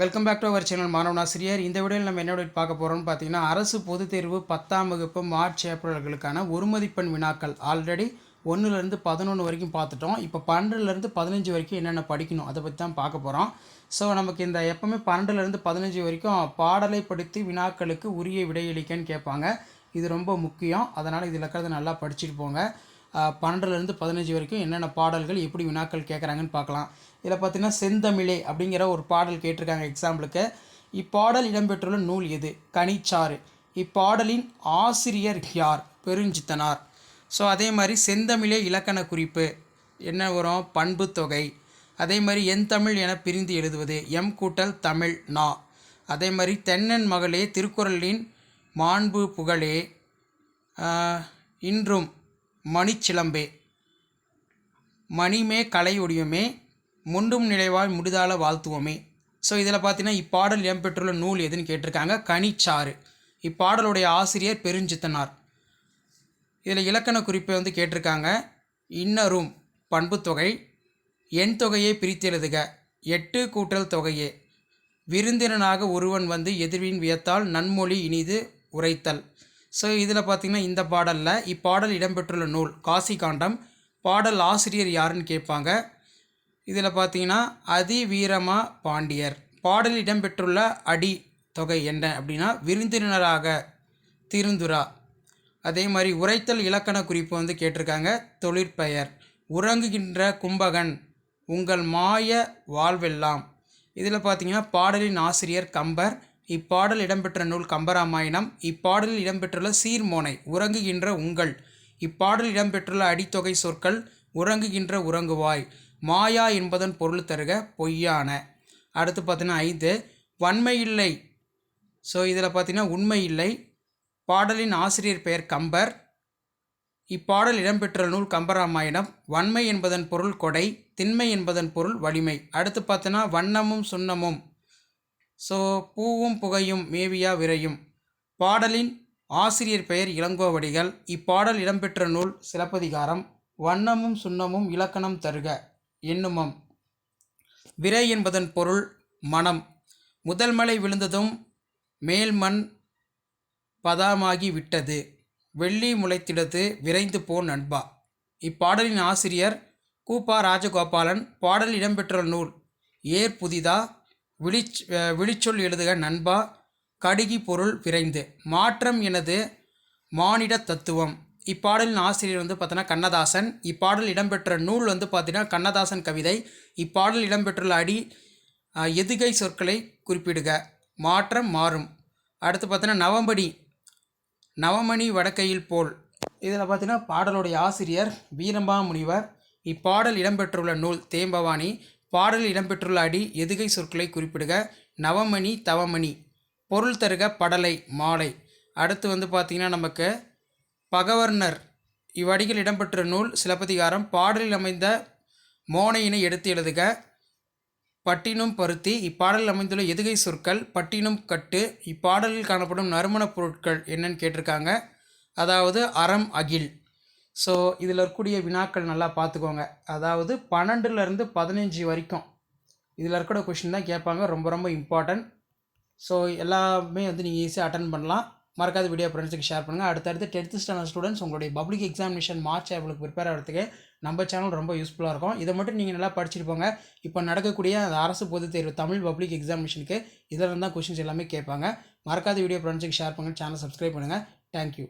Welcome back to our channel மாணவனாசிரியர் இந்த வீடியோவில் நம்ம என்ன பார்க்க போகிறோம்னு பார்த்தீங்கன்னா அரசு பொதுத் தேர்வு பத்தாம் வகுப்பு மார்ச் ஏப்ரல்களுக்கான ஒரு மதிப்பெண் வினாக்கள். ஆல்ரெடி ஒன்றுலேருந்து பதினொன்று வரைக்கும் பார்த்துட்டோம். இப்போ பன்னெண்டுலேருந்து பதினஞ்சு வரைக்கும் என்னென்ன படிக்கணும் அதை பற்றி தான் பார்க்க போகிறோம் ஸோ நமக்கு இந்த எப்போவுமே பன்னெண்டுலேருந்து பதினஞ்சு வரைக்கும் பாடலை படித்து வினாக்களுக்கு உரிய விடையளிக்கன்னு கேட்பாங்க. இது ரொம்ப முக்கியம். அதனால் இதில் இருக்கிறத நல்லா படிச்சுட்டு போங்க. பன்னெண்டுலேருந்து பதினஞ்சு வரைக்கும் என்னென்ன பாடல்கள் எப்படி வினாக்கள் கேட்குறாங்கன்னு பார்க்கலாம். இதில் பார்த்தீங்கன்னா செந்தமிழே அப்படிங்கிற ஒரு பாடல் கேட்டிருக்காங்க எக்ஸாம்பிளுக்கு. இப்பாடல் இடம்பெற்றுள்ள நூல் எது? கனிச்சாறு. இப்பாடலின் ஆசிரியர் யார்? பெருஞ்சித்தனார். ஸோ அதே மாதிரி செந்தமிழே இலக்கண குறிப்பு. என்ன வரும்? பண்பு தொகை. அதே மாதிரி என் தமிழ் என பிரிந்து எழுதுவது. எம் கூட்டல் தமிழ் நா. அதே மாதிரி தென்னன் மகளே திருக்குறளின் மாண்பு புகழே. இன்றும் மணிச்சிலம்பே. மணிமே கலை ஒடியுமே முண்டும் நிலைவாய் முடிதால வாழ்த்துவோமே. ஸோ இதில் பார்த்தீங்கன்னா இப்பாடல் இடம்பெற்றுள்ள நூல் எதுன்னு கேட்டிருக்காங்க? கனிச்சாறு. இப்பாடலுடைய ஆசிரியர் பெருஞ்சித்தனார். இதில் இலக்கண குறிப்பை வந்து கேட்டிருக்காங்க. இன்னரும் பண்புத்தொகை எண் தொகையை பிரித்தெழுதுக எட்டு கூட்டல் தொகையே. விருந்தினனாக ஒருவன் வந்து எதிர்வின் வியத்தால் நன்மொழி இனிது உரைத்தல். ஸோ இதில் பார்த்தீங்கன்னா இந்த பாடலில் இப்பாடல் இடம்பெற்றுள்ள நூல் காசி காண்டம் பாடல் ஆசிரியர் யாருன்னு கேட்பாங்க. இதில் பார்த்தீங்கன்னா அதிவீரமா பாண்டியர். பாடலில் இடம்பெற்றுள்ள அடி தொகை என்ன அப்படின்னா விருந்தினராக திருந்துரா. அதே மாதிரி உரைத்தல் இலக்கண குறிப்பு வந்து கேட்டிருக்காங்க தொழிற்பெயர். உறங்குகின்ற கும்பகன் உங்கள் மாய வாழ்வெல்லாம். இதில் பார்த்தீங்கன்னா பாடலின் ஆசிரியர் கம்பர் இப்பாடல் இடம்பெற்ற நூல் கம்பராமாயணம் இப்பாடலில் இடம்பெற்றுள்ள சீர்மோனை உறங்குகின்ற உங்கள் இப்பாடலில் இடம்பெற்றுள்ள அடித்தொகை சொற்கள் உறங்குகின்ற உறங்குவாய் மாயா என்பதன் பொருள் தருக பொய்யான. அடுத்து பார்த்தீங்கன்னா ஐந்து வன்மை இல்லை ஸோ இதில் பார்த்தீங்கன்னா உண்மை இல்லை பாடலின் ஆசிரியர் பெயர் கம்பர். இப்பாடல் இடம்பெற்ற நூல் கம்பராமாயணம் வன்மை என்பதன் பொருள் கொடை திண்மை என்பதன் பொருள் வலிமை. அடுத்து பார்த்தோன்னா வண்ணமும் சுண்ணமும். ஸோ பூவும் புகையும் மேவியா விரையும். பாடலின் ஆசிரியர் பெயர் இளங்கோவடிகள். இப்பாடல் இடம்பெற்ற நூல் சிலப்பதிகாரம். வண்ணமும் சுண்ணமும் இலக்கணம் தருக எண்ணுமம் விரை என்பதன் பொருள் மனம். முதல் மலை விழுந்ததும் மேல்மண் பதாமாகி விட்டது. வெள்ளி முளைத்திடத்து விரைந்து போ நண்பா. இப்பாடலின் ஆசிரியர் கூப்பா ராஜகோபாலன். பாடல் இடம்பெற்ற நூல். ஏர் புதிதா விழிச் விழிச்சொல் எழுதுக நண்பா கடுகி பொருள் விரைந்து. மாற்றம் எனது மானிட தத்துவம். இப்பாடலின் ஆசிரியர் வந்து பார்த்தோன்னா கண்ணதாசன். இப்பாடல் இடம்பெற்ற நூல் வந்து பார்த்தீங்கன்னா கண்ணதாசன் கவிதை. இப்பாடல் இடம்பெற்றுள்ள அடி எதுகை சொற்களை குறிப்பிடுக. மாற்றம் மாறும். அடுத்து பார்த்தீங்கன்னா நவம்படி நவமணி வடக்கையில் போல். இதில் பார்த்தீங்கன்னா பாடலுடைய ஆசிரியர் வீரம்பா முனிவர் இப்பாடல் இடம்பெற்றுள்ள நூல் தேம்பவாணி. பாடலில் இடம்பெற்றுள்ள அடி எதுகை சொற்களை குறிப்பிடுக. நவமணி தவமணி. பொருள் தருக படலை மாலை. அடுத்து வந்து பார்த்திங்கன்னா நமக்கு பகவர்ணர் இவ்வடிகள் இடம்பெற்ற நூல் சிலப்பதிகாரம். பாடலில் அமைந்த மோனையினை எடுத்து எழுதுக. பட்டினும் பருத்தி இப்பாடலில் அமைந்துள்ள எதுகை சொற்கள் பட்டினும் கட்டு இப்பாடலில் காணப்படும் நறுமணப் பொருட்கள் என்னன்னு கேட்டிருக்காங்க. அதாவது அறம் அகில். ஸோ இதில் இருக்கக்கூடிய வினாக்கள் நல்லா பார்த்துக்கோங்க. அதாவது பன்னெண்டுலேருந்து பதினஞ்சு வரைக்கும் இதில் இருக்கிற கொஷின் தான் கேட்பாங்க. ரொம்ப ரொம்ப இம்பார்ட்டன்ட் ஸோ எல்லாமே வந்து நீங்கள் ஈஸியாக அட்டன் பண்ணலாம். மறக்காத வீடியோ ஃப்ரெண்ட்ஸுக்கு ஷேர் பண்ணுங்கள் அடுத்தடுத்து டென்த்து ஸ்டாண்டர்ட் ஸ்டூடெண்ட்ஸ் உங்களுடைய பப்ளிக் எக்ஸாமினேஷன் மார்ச் ஏப்ரலுக்கு ப்ரிப்பேர் ஆகிறதுக்கு நம்ம சேனல் ரொம்ப யூஸ்ஃபுல்லாக இருக்கும். இதை மட்டும் நீங்கள் நல்லா படிச்சுட்டு போங்க. இப்போ நடக்கக்கூடிய அந்த அரசு பொதுத் தேர்வு தமிழ் பப்ளிக் எக்ஸாமினேஷனுக்கு இதில் இருந்தால் கொஷின்ஸ் எல்லாமே கேட்பாங்க. மறக்காத வீடியோ ஃப்ரெண்ட்ஸுக்கு ஷேர் பண்ணுங்கள் சேனல் சப்ஸ்கிரைப் பண்ணுங்கள் தேங்க்யூ